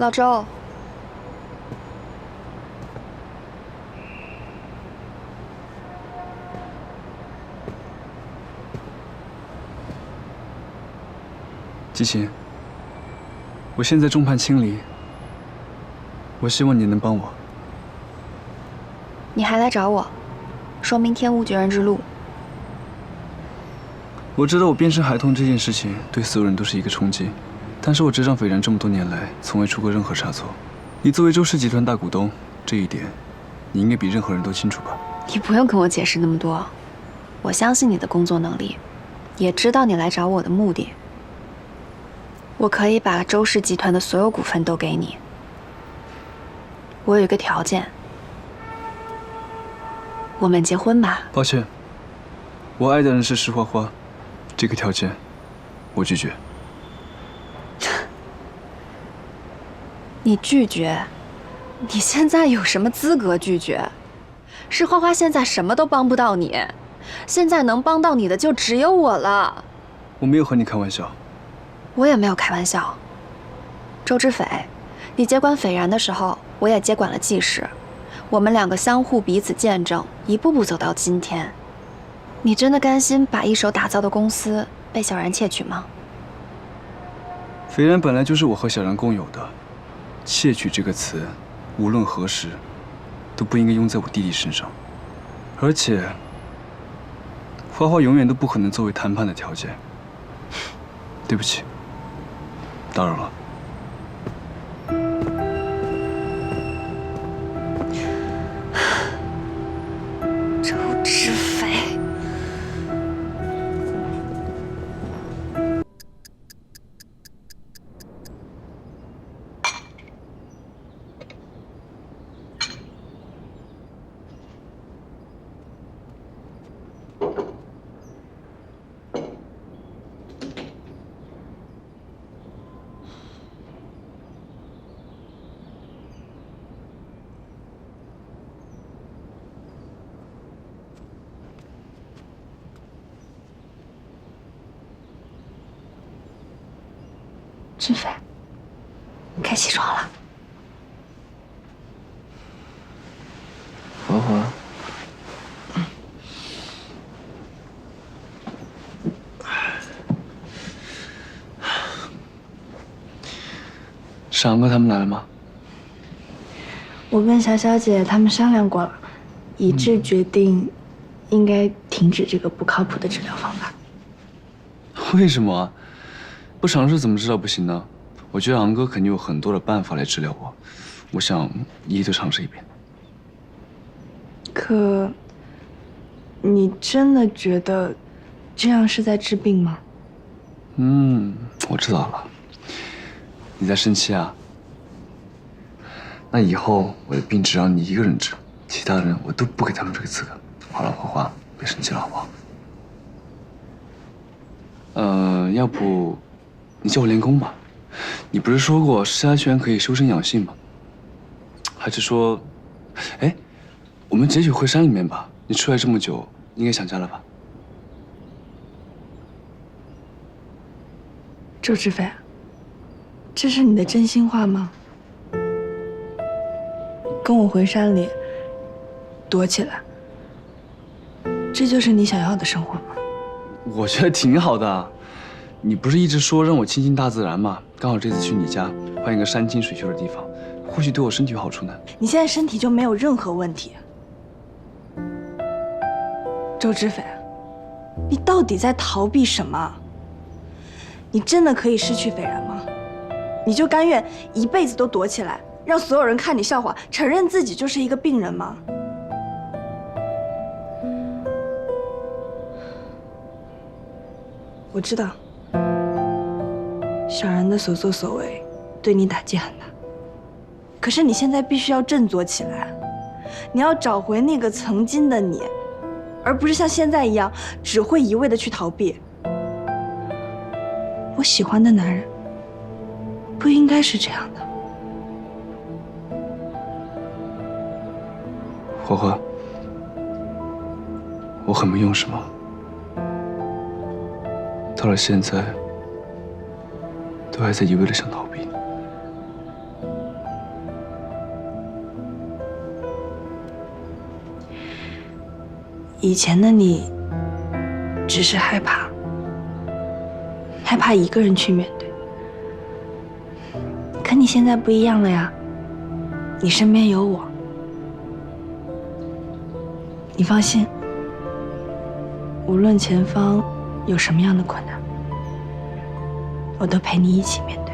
老周，季晴，我现在众叛亲离，我希望你能帮我。你还来找我，说明天无绝人之路。我知道我变身孩童这件事情对所有人都是一个冲击，但是我执掌斐然这么多年来，从未出过任何差错。你作为周氏集团大股东，这一点你应该比任何人都清楚吧？你不用跟我解释那么多，我相信你的工作能力，也知道你来找我的目的。我可以把周氏集团的所有股份都给你。我有一个条件，我们结婚吧。抱歉，我爱的人是石花花，这个条件我拒绝。你拒绝？你现在有什么资格拒绝？是花花现在什么都帮不到你，现在能帮到你的就只有我了。我没有和你开玩笑。我也没有开玩笑。周之斐，你接管斐然的时候，我也接管了纪氏，我们两个相互彼此见证，一步步走到今天。你真的甘心把一手打造的公司被小然窃取吗？斐然本来就是我和小然共有的，窃取这个词，无论何时，都不应该用在我弟弟身上。而且，花花永远都不可能作为谈判的条件。对不起。打扰了。知斐，该起床了。花花，闪哥他们来了吗？我跟小小姐他们商量过了，一致决定，应该停止这个不靠谱的治疗方法。为什么？不尝试怎么知道不行呢？我觉得昂哥肯定有很多的办法来治疗我，我想一一都尝试一遍。可，你真的觉得这样是在治病吗？嗯，我知道了。你在生气啊？那以后我的病只让你一个人治，其他人我都不给他们这个资格。好了，花花，别生气了，好不好？呃，要不你叫我练功吧？你不是说过施家拳可以修身养性吗？还是说，哎，我们直接去惠山里面吧？你出来这么久，应该想家了吧？周志飞，这是你的真心话吗？跟我回山里躲起来，这就是你想要的生活吗？我觉得挺好的。你不是一直说让我亲近大自然吗？刚好这次去你家，换一个山清水秀的地方，或许对我身体有好处呢。你现在身体就没有任何问题。周知斐，你到底在逃避什么？你真的可以失去斐然吗？你就甘愿一辈子都躲起来，让所有人看你笑话，承认自己就是一个病人吗？我知道，小然的所作所为对你打击很大。可是你现在必须要振作起来，你要找回那个曾经的你，而不是像现在一样只会一味的去逃避。我喜欢的男人不应该是这样的。花花，我很没用是吗？到了现在，都还在一味的想逃避。以前的你，只是害怕，害怕一个人去面对。可你现在不一样了呀，你身边有我，你放心，无论前方有什么样的困难。我都陪你一起面对。